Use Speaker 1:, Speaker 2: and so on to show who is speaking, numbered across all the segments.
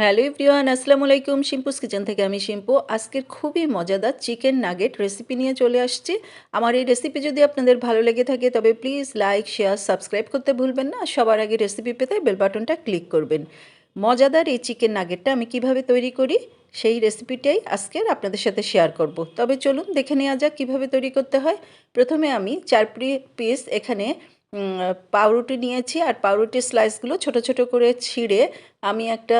Speaker 1: Hello everyone, আসসালামু আলাইকুম। শিম্পুস kitchen থেকে আমি শিম্পু। আজকের খুবই মজাদার চিকেন নাগেট রেসিপি নিয়ে চলে আসছি। আমার এই রেসিপি যদি আপনাদের ভালো লেগে থাকে, তবে প্লিজ লাইক শেয়ার সাবস্ক্রাইব করতে ভুলবেন না। সবার আগে রেসিপি পেতে বেল বাটনটা ক্লিক করবেন। মজাদার এই চিকেন নাগেটটা আমি কীভাবে তৈরি করি, সেই রেসিপিটাই আজকের আপনাদের সাথে শেয়ার করব। তবে চলুন দেখে নেওয়া যাক কীভাবে তৈরি করতে হয়। প্রথমে আমি চার পিস এখানে পাউরুটি নিয়েছি আর পাউরুটির স্লাইসগুলো ছোট ছোট করে ছিঁড়ে আমি একটা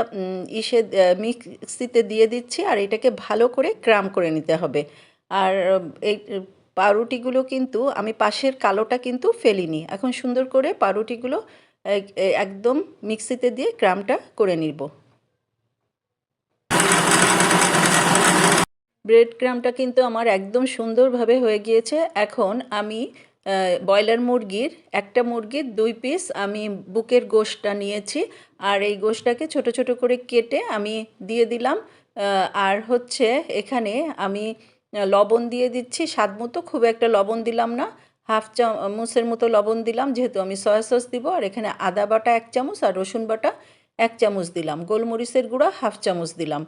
Speaker 1: ইসে মিক্সিতে দিয়ে দিচ্ছি আর এটাকে ভালো করে ক্রাম করে নিতে হবে। আর এই পাউরুটিগুলো কিন্তু আমি পাশের কালোটা কিন্তু ফেলিনি। এখন সুন্দর করে পাউরুটিগুলো একদম মিক্সিতে দিয়ে ক্রামটা করে নিব। ব্রেড ক্রামটা কিন্তু আমার একদম সুন্দরভাবে হয়ে গিয়েছে। এখন আমি ব্রয়লার মুরগির একটা মুরগির দুই পিস আমি বুকের গোশটা নিয়েছি আর এই গোশটাকে ছোট ছোট করে কেটে আমি দিয়ে দিলাম। আর হচ্ছে এখানে আমি লবণ দিয়ে দিচ্ছি স্বাদ মতো। খুব একটা লবণ দিলাম না, হাফ চামচের মতো লবণ দিলাম যেহেতু আমি সয়া সস দিব। আর এখানে আদা বাটা এক চামচ আর রসুন বাটা এক চামচ দিলাম। গোলমরিচের গুঁড়া হাফ চামচ দিলাম।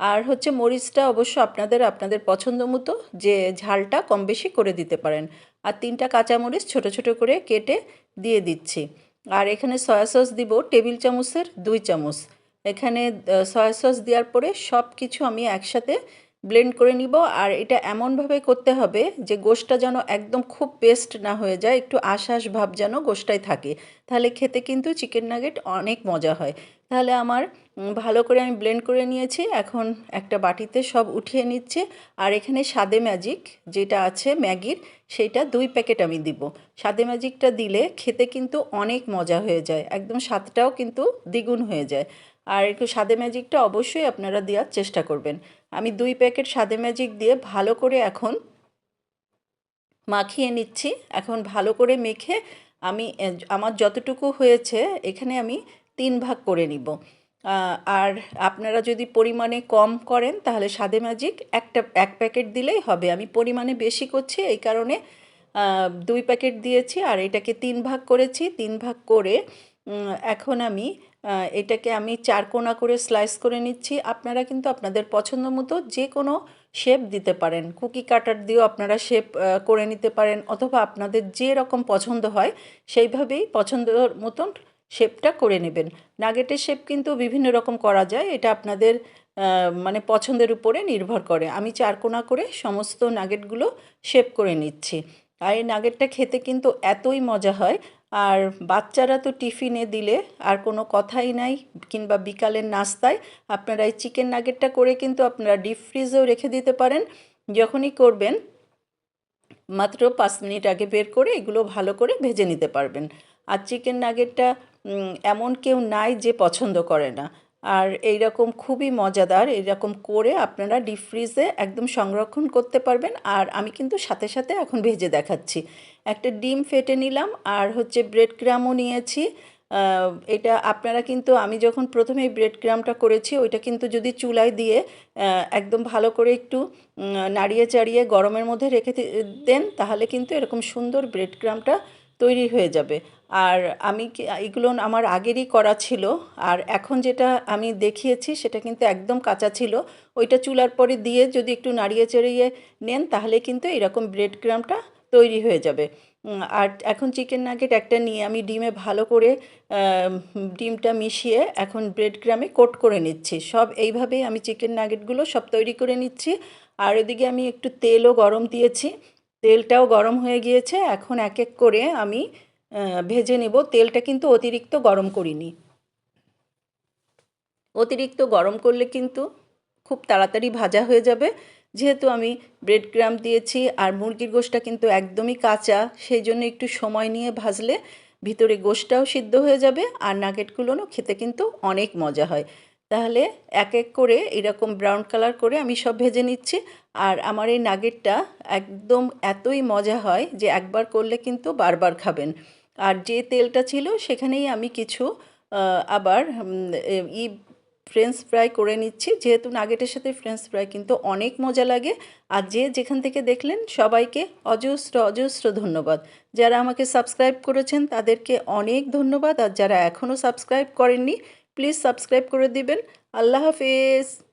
Speaker 1: আর হচ্ছে মরিচটা অবশ্য আপনাদের আপনাদের পছন্দ মতো যে ঝালটা কম বেশি করে দিতে পারেন। আর তিনটা কাঁচামরিচ ছোট ছোট করে কেটে দিয়ে দিচ্ছি। আর এখানে সয়া সস দিব টেবিল চামচের দুই চামচ। এখানে সয়া সস দেওয়ার পরে সব কিছু আমি একসাথে ব্লেন্ড করে নিব, আর এটা এমনভাবে করতে হবে যে গোশটা যেন একদম খুব পেস্ট না হয়ে যায়, একটু আশাস ভাব যেন গোশটায় থাকে। তাহলে খেতে কিন্তু চিকেন নাগেট অনেক মজা হয়। তাহলে আমার ভালো করে আমি ব্লেন্ড করে নিয়েছি, এখন একটা বাটিতে সব উঠিয়ে নিচ্ছে, আর এখানে সাদে ম্যাজিক যেটা আছে ম্যাগির সেইটা দুই প্যাকেট আমি দিব। সাদে ম্যাজিকটা দিলে খেতে কিন্তু অনেক মজা হয়ে যায়, একদম স্বাদটাও কিন্তু দ্বিগুণ হয়ে যায়। আর একটু সাদে ম্যাজিকটা অবশ্যই আপনারা দেওয়ার চেষ্টা করবেন। আমি দুই প্যাকেট সাদে ম্যাজিক দিয়ে ভালো করে এখন মাখিয়ে নিচ্ছি। এখন ভালো করে মেখে আমি আমার যতটুকু হয়েছে এখানে আমি তিন ভাগ করে নিব। আর আপনারা যদি পরিমাণে কম করেন তাহলে সাদে ম্যাজিক একটা, এক প্যাকেট দিলেই হবে। আমি পরিমাণে বেশি করছি এই কারণে দুই প্যাকেট দিয়েছি আর এটাকে তিন ভাগ করেছি। তিন ভাগ করে এখন আমি এটাকে আমি চার কোনা করে স্লাইস করে নিচ্ছি। আপনারা কিন্তু আপনাদের পছন্দ মতো যে কোনো শেপ দিতে পারেন। কুকি কাটার দিয়েও আপনারা শেপ করে নিতে পারেন অথবা আপনাদের যে রকম পছন্দ হয় সেইভাবেই পছন্দ মতন শেপটা করে নেবেন। নাগেটের শেপ কিন্তু বিভিন্ন রকম করা যায়, এটা আপনাদের মানে পছন্দের উপরে নির্ভর করে। আমি চারকোনা করে সমস্ত নাগেটগুলো শেপ করে নিচ্ছি। আর এই নাগেটটা খেতে কিন্তু এতই মজা হয় আর বাচ্চারা তো টিফিনে দিলে আর কোনো কথাই নাই, কিংবা বিকালের নাস্তায় আপনারা এই চিকেন নাগেটটা করে কিন্তু আপনারা ডিপ ফ্রিজেও রেখে দিতে পারেন। যখনই করবেন, মাত্র পাঁচ মিনিট আগে বের করে এগুলো ভালো করে ভেজে নিতে পারবেন। আর চিকেন নাগেটটা এমন কেউ নাই যে পছন্দ করে না। আর এই রকম খুবই মজাদার এরকম করে আপনারা ডিপ ফ্রিজে একদম সংরক্ষণ করতে পারবেন। আর আমি কিন্তু সাথে সাথে এখন ভেজে দেখাচ্ছি। একটা ডিম ফেটে নিলাম আর হচ্ছে ব্রেড ক্রামও নিয়েছি। এটা আপনারা কিন্তু, আমি যখন প্রথমে ব্রেড ক্রামটা করেছি, ওইটা কিন্তু যদি চুলায় দিয়ে একদম ভালো করে একটু নাড়িয়ে চাড়িয়ে গরমের মধ্যে রেখে দেন, তাহলে কিন্তু এরকম সুন্দর ব্রেড ক্রামটা তৈরি হয়ে যাবে। আর আমি এগুলো আমার আগেরই করা ছিল। আর এখন যেটা আমি দেখিয়েছি সেটা কিন্তু একদম কাঁচা ছিল। ওইটা চুলার পরে দিয়ে যদি একটু নাড়িয়ে চাড়িয়ে নেন তাহলে কিন্তু এরকম ব্রেড ক্রামটা তৈরি হয়ে যাবে। আর এখন চিকেন নাগেট একটা নিয়ে আমি ডিমে ভালো করে ডিমটা মিশিয়ে এখন ব্রেড ক্রামে কোট করে নিচ্ছি। সব এইভাবেই আমি চিকেন নাগেটগুলো সব তৈরি করে নিচ্ছি। আর ওদিকে আমি একটু তেলও গরম দিয়েছি। তেলটাও গরম হয়ে গিয়েছে। এখন এক এক করে আমি ভেজে নেব। তেলটা কিন্তু অতিরিক্ত গরম করিনি। অতিরিক্ত গরম করলে কিন্তু খুব তাড়াতাড়ি ভাজা হয়ে যাবে। যেহেতু আমি ব্রেড ক্রাম দিয়েছি আর মুরগির গোশটা কিন্তু একদমই কাঁচা, সেই জন্য একটু সময় নিয়ে ভাজলে ভিতরে গোশটাও সিদ্ধ হয়ে যাবে আর নাগেটগুলোও খেতে কিন্তু অনেক মজা হয়। তাহলে এক এক করে এরকম ব্রাউন কালার করে আমি সব ভেজে নিচ্ছি। আর আমার এই নাগেটটা একদম এতই মজা হয় যে একবার করলে কিন্তু বারবার খাবেন। আর যে তেলটা ছিল সেখানেই আমি কিছু আবার ই ফ্রেঞ্চ ফ্রাই করে নিচ্ছি। যেহেতু নাগেটের সাথে ফ্রেঞ্চ ফ্রাই কিন্তু অনেক মজা লাগে। আর যে যেখান থেকে দেখলেন সবাইকে অজস্র অজস্র ধন্যবাদ। যারা আমাকে সাবস্ক্রাইব করেছেন তাদেরকে অনেক ধন্যবাদ। আর যারা এখনও সাবস্ক্রাইব করেননি প্লিজ সাবস্ক্রাইব করে দিবেন। আল্লাহ হাফিজ।